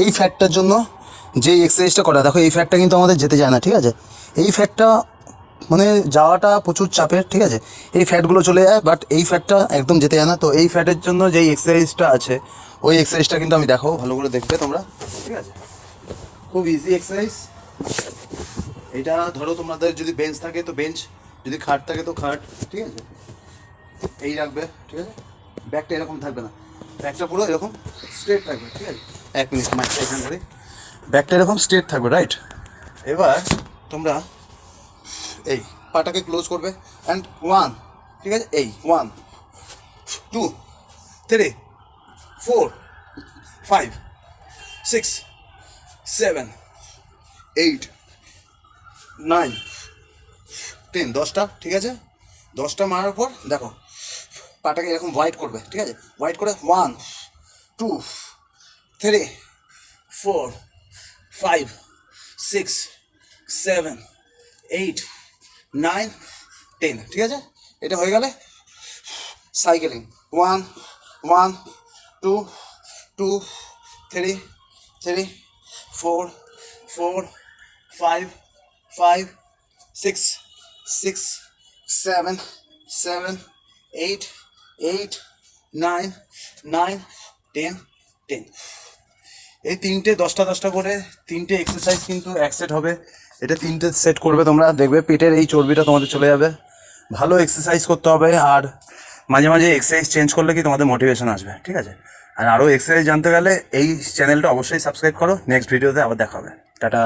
এই ফ্যাটটার জন্য যে এক্সারসাইজটা করা, দেখো এই ফ্যাটটা কিন্তু আমাদের যেতে যায় না, ঠিক আছে? এই ফ্যাটটা মানে যাওয়াটা প্রচুর চাপের, ঠিক আছে? এই ফ্যাটগুলো চলে যায় বাট এই ফ্যাটটা একদম যেতে যায় না। তো এই ফ্যাটের জন্য যেই এক্সারসাইজটা আছে, ওই এক্সারসাইজটা কিন্তু আমি দেখো ভালো করে দেখবে তোমরা, ঠিক আছে? খুব ইজি এক্সারসাইজ এটা ধরো তোমাদের যদি বেঞ্চ থাকে, তো বেঞ্চ যদি খাট থাকে, তো খাট, ঠিক আছে? এই রাখবে, ঠিক আছে? ব্যাগটা এরকম থাকবে না। ব্যাগটা পুরো এরকম স্ট্রেট থাকবে, ঠিক আছে? এক মিনিট মাইকটা এখানে ধরে ব্যাগটা এরকম স্ট্রেট থাকবে রাইট এবার তোমরা এই পাটাকে ক্লোজ করবে। অ্যান্ড ওয়ান ঠিক আছে? এই one two three four five six seven eight nine ten দশটা, ঠিক আছে? দশটা মারার পর, দেখো, পাটাকে এরকম হোয়াইট করবে, ঠিক আছে? হোয়াইট করে one two three four five six seven eight nine ten ঠিক আছে? এটা হয়ে গেলে cycling one one two two three three four four five five six six seven seven eight eight nine nine ten ten এই তিনটে, দশটা দশটা করে তিনটে এক্সারসাইজ কিন্তু এক সেট হবে। এটা তিনটে সেট করবে তোমরা। দেখবে পেটের এই চর্বিটা তোমাদের চলে যাবে। ভালো এক্সারসাইজ করতে হবে আর মাঝে মাঝে এক্সারসাইজ চেঞ্জ করলে কি তোমাদের মোটিভেশন আসবে, ঠিক আছে? আর আরও এক্সারসাইজ জানতে গেলে এই চ্যানেলটা অবশ্যই সাবস্ক্রাইব করো। নেক্সট ভিডিওতে আবার দেখা হবে। টাটা।